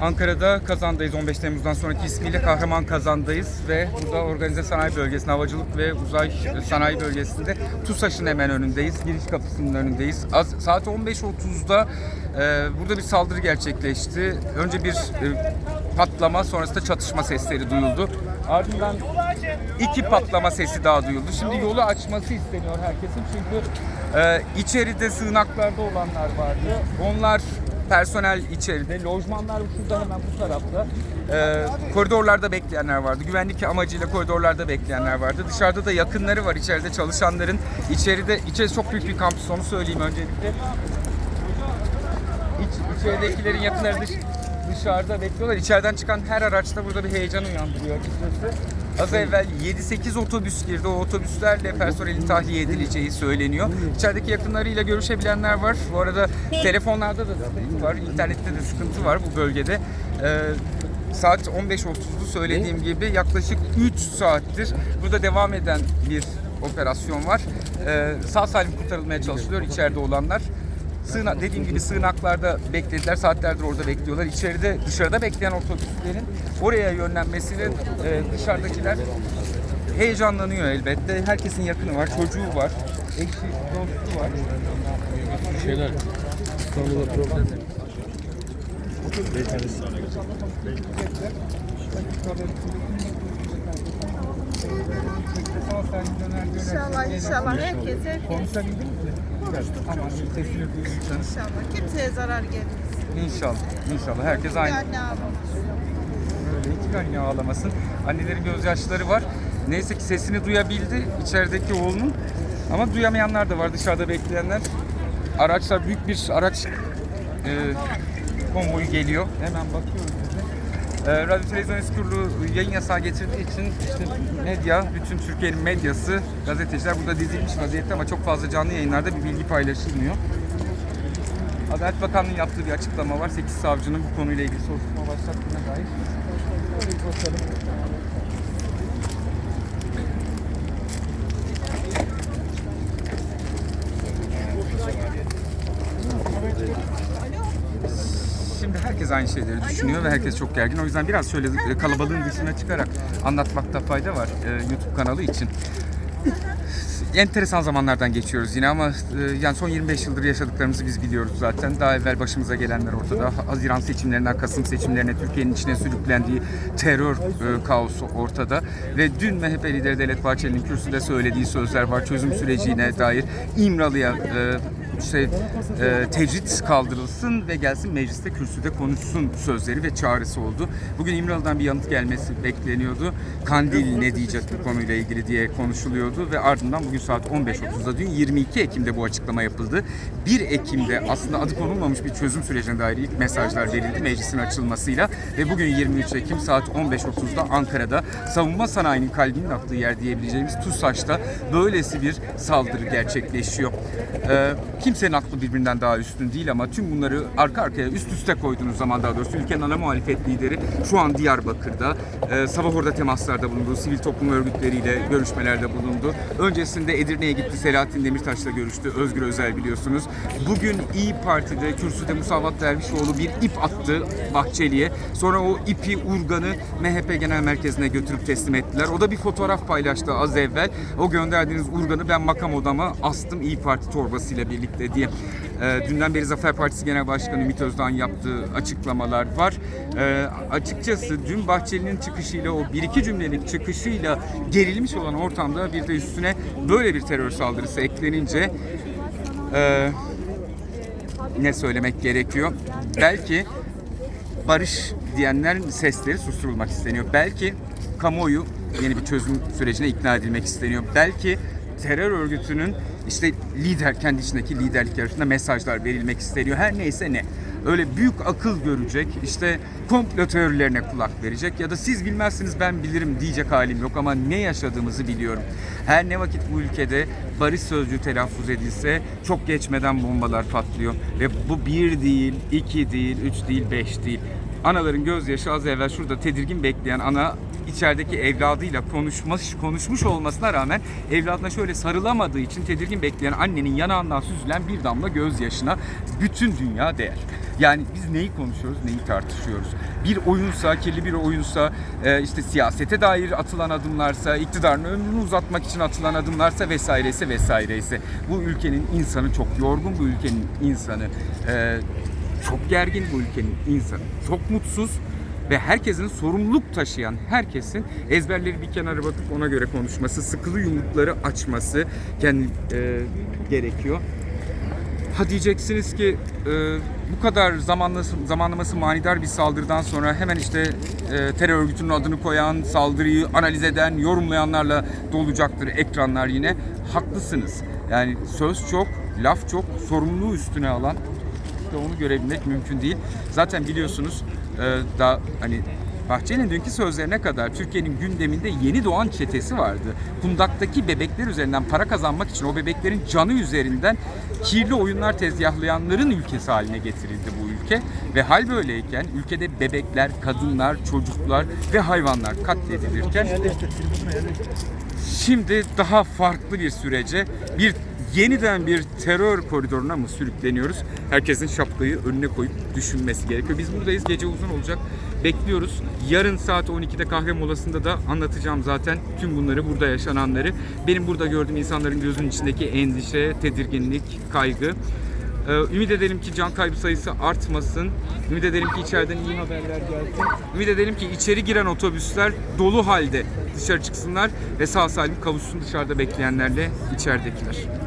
Ankara'da Kazan'dayız. 15 Temmuz'dan sonraki ismiyle Kahraman Kazan'dayız ve burada organize sanayi bölgesinde, havacılık ve uzay sanayi bölgesinde TUSAŞ'ın hemen önündeyiz. Giriş kapısının önündeyiz. Az, saat 15.30'da e, burada bir saldırı gerçekleşti. Önce bir e, patlama, sonrasında çatışma sesleri duyuldu. Ardından iki patlama sesi daha duyuldu. Şimdi yolu açması isteniyor herkesin çünkü e, içeride sığınaklarda olanlar vardı. Onlar personel içeride, lojmanlar şurada hemen bu tarafta. E, koridorlarda bekleyenler vardı. Güvenlik amacıyla koridorlarda bekleyenler vardı. Dışarıda da yakınları var içeride çalışanların. İçeride, içerisi çok büyük bir kampüs onu söyleyeyim öncelikle. İç, içeridekilerin yakınları dış, dışarıda bekliyorlar. İçeriden çıkan her araçta burada bir heyecan uyandırıyor açıkçası. Az evvel 7-8 otobüs girdi. O otobüslerle personelin tahliye edileceği söyleniyor. İçerideki yakınlarıyla görüşebilenler var. Bu arada telefonlarda da sıkıntı var. internette de sıkıntı var bu bölgede. Ee, saat 15.30'du söylediğim gibi yaklaşık 3 saattir burada devam eden bir operasyon var. Ee, sağ salim kurtarılmaya çalışılıyor içeride olanlar. Sığınak, dediğim gibi sığınaklarda beklediler. Saatlerdir orada bekliyorlar. İçeride, dışarıda bekleyen otobüslerin oraya yönlenmesiyle e, dışarıdakiler heyecanlanıyor elbette. Herkesin yakını var, çocuğu var, eşi, dostu var. şeyler. İstanbul'da problem. İnşallah inşallah herkes herkes Konuşabildiniz mi? İnşallah kimseye zarar gelmez. İnşallah, inşallah. Herkes aynı. Yani. Öyle hiç anne ağlamasın. Annelerin gözyaşları var. Neyse ki sesini duyabildi içerideki oğlunun. Ama duyamayanlar da var dışarıda bekleyenler. Araçlar büyük bir araç e, konvoyu geliyor. Hemen de. E, Radyo Televizyon İş Kurulu yayın yasağı getirdiği için işte medya, bütün Türkiye'nin medyası, gazeteciler burada dizilmiş vaziyette ama çok fazla canlı yayınlarda bir bilgi paylaşılmıyor. Adalet Bakanlığı'nın yaptığı bir açıklama var. 8 savcının bu konuyla ilgili soruşturma başlattığına dair. Şöyle bir bakalım. Şimdi herkes aynı şeyleri düşünüyor ve herkes çok gergin. O yüzden biraz şöyle kalabalığın dışına çıkarak anlatmakta fayda var e, YouTube kanalı için. Enteresan zamanlardan geçiyoruz yine ama e, yani son 25 yıldır yaşadıklarımızı biz biliyoruz zaten. Daha evvel başımıza gelenler ortada. Haziran seçimlerinden Kasım seçimlerine Türkiye'nin içine sürüklendiği terör e, kaosu ortada. Ve dün MHP lideri Devlet Bahçeli'nin kürsüde söylediği sözler var çözüm sürecine dair. İmralı'ya e, işte e, tecrit kaldırılsın ve gelsin mecliste kürsüde konuşsun sözleri ve çağrısı oldu. Bugün İmralı'dan bir yanıt gelmesi bekleniyordu. Kandil ne diyecek bu konuyla ilgili diye konuşuluyordu ve ardından bugün saat 15.30'da dün 22 Ekim'de bu açıklama yapıldı. 1 Ekim'de aslında adı konulmamış bir çözüm sürecine dair ilk mesajlar verildi meclisin açılmasıyla ve bugün 23 Ekim saat 15.30'da Ankara'da savunma sanayinin kalbinin attığı yer diyebileceğimiz TUSAŞ'ta böylesi bir saldırı gerçekleşiyor. Ee, kimsenin aklı birbirinden daha üstün değil ama tüm bunları arka arkaya üst üste koyduğunuz zaman daha doğrusu ülkenin ana muhalefet lideri şu an Diyarbakır'da. Ee, sabah orada temaslarda bulundu, sivil toplum örgütleriyle görüşmelerde bulundu. Öncesinde Edirne'ye gitti, Selahattin Demirtaş'la görüştü, Özgür Özel biliyorsunuz. Bugün İyi Parti'de kürsüde Musavat Dervişoğlu bir ip attı Bahçeli'ye. Sonra o ipi, urganı MHP Genel Merkezi'ne götürüp teslim ettiler. O da bir fotoğraf paylaştı az evvel. O gönderdiğiniz urganı ben makam odama astım İyi Parti torbasıyla birlikte diye. Ee, dünden beri Zafer Partisi Genel Başkanı Ümit Özdağ'ın yaptığı açıklamalar var. Ee, açıkçası dün Bahçeli'nin çıkışıyla o bir iki cümlelik çıkışıyla gerilmiş olan ortamda bir de üstüne böyle bir terör saldırısı eklenince e, ne söylemek gerekiyor? Belki barış diyenlerin sesleri susturulmak isteniyor. Belki kamuoyu yeni bir çözüm sürecine ikna edilmek isteniyor. Belki terör örgütünün işte lider kendi içindeki liderlik yarışında mesajlar verilmek isteniyor. Her neyse ne. Öyle büyük akıl görecek, işte komplo teorilerine kulak verecek ya da siz bilmezsiniz ben bilirim diyecek halim yok ama ne yaşadığımızı biliyorum. Her ne vakit bu ülkede barış sözcüğü telaffuz edilse çok geçmeden bombalar patlıyor ve bu bir değil, iki değil, üç değil, beş değil. anaların gözyaşı az evvel şurada tedirgin bekleyen ana içerideki evladıyla konuşmuş, konuşmuş olmasına rağmen evladına şöyle sarılamadığı için tedirgin bekleyen annenin yanağından süzülen bir damla gözyaşına bütün dünya değer. Yani biz neyi konuşuyoruz, neyi tartışıyoruz? Bir oyunsa, kirli bir oyunsa, e, işte siyasete dair atılan adımlarsa, iktidarın ömrünü uzatmak için atılan adımlarsa vesairesi vesaireyse. Bu ülkenin insanı çok yorgun, bu ülkenin insanı e, çok gergin, bu ülkenin insanı çok mutsuz ve herkesin sorumluluk taşıyan herkesin ezberleri bir kenara bakıp ona göre konuşması, sıkılı yumrukları açması kendi e, gerekiyor. Ha diyeceksiniz ki e, bu kadar zamanlaması, zamanlaması manidar bir saldırıdan sonra hemen işte e, terör örgütünün adını koyan, saldırıyı analiz eden, yorumlayanlarla dolacaktır ekranlar yine. Haklısınız. Yani söz çok, laf çok, sorumluluğu üstüne alan işte onu görebilmek mümkün değil. Zaten biliyorsunuz e, da hani Bahçeli'nin dünkü sözlerine kadar Türkiye'nin gündeminde yeni doğan çetesi vardı. Kundaktaki bebekler üzerinden para kazanmak için o bebeklerin canı üzerinden kirli oyunlar tezgahlayanların ülkesi haline getirildi bu ülke. Ve hal böyleyken ülkede bebekler, kadınlar, çocuklar ve hayvanlar katledilirken Şimdi daha farklı bir sürece, bir yeniden bir terör koridoruna mı sürükleniyoruz? Herkesin şapkayı önüne koyup düşünmesi gerekiyor. Biz buradayız, gece uzun olacak. Bekliyoruz. Yarın saat 12'de kahve molasında da anlatacağım zaten tüm bunları, burada yaşananları. Benim burada gördüğüm insanların gözünün içindeki endişe, tedirginlik, kaygı. Ee, ümit edelim ki can kaybı sayısı artmasın. Ümit edelim ki içeriden iyi haberler gelsin. Ümit edelim ki içeri giren otobüsler dolu halde dışarı çıksınlar ve sağ salim kavuşsun dışarıda bekleyenlerle içeridekiler.